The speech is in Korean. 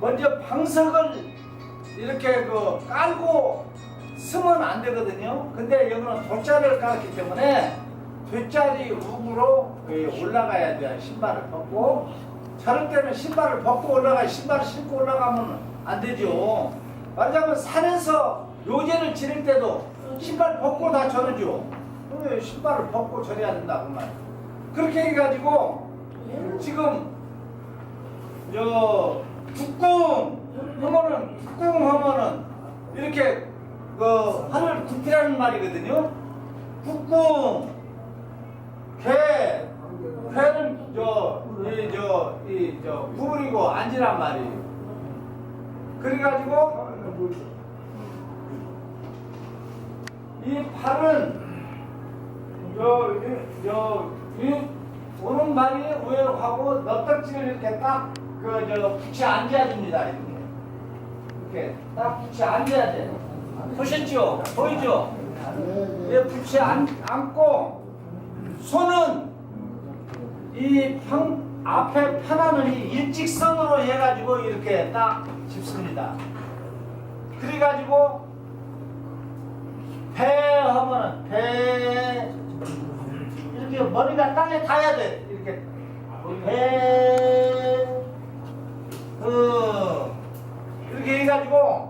먼저 방석을 이렇게 그 깔고 쓰면 안 되거든요. 근데 여기는 돗자리를 깔았기 때문에 돗자리 욱으로 그 올라가야 돼요. 신발을 벗고. 저럴 때는 신발을 벗고 올라가, 신발을 신고 올라가면 안 되죠. 말하자면 산에서 요제를 지를 때도 신발 벗고 다 저러죠. 왜 신발을 벗고 저래야 된다고 말. 그렇게 해가지고 지금 저 북궁 하면은 북궁 하면은 이렇게 그 하늘 굽히라는 말이거든요. 북궁 개 개는 저이저이저 구부리고 앉으란 말이에요. 그래가지고 이 팔은 저저이 오른 발이 우회로 가고 넙떡지를 이렇게 딱 그저 붙여 앉아야 됩니다. 이렇게 딱 붙여 앉아야 돼. 보셨죠? 보이죠? 예, 붙여 앉, 앉고 손은 이 평 앞에 편안을 이 일직선으로 해가지고 이렇게 딱 짚습니다. 그래가지고 배 하면은 배 이렇게 머리가 땅에 닿아야 돼. 이렇게 배 어, 이렇게 해가지고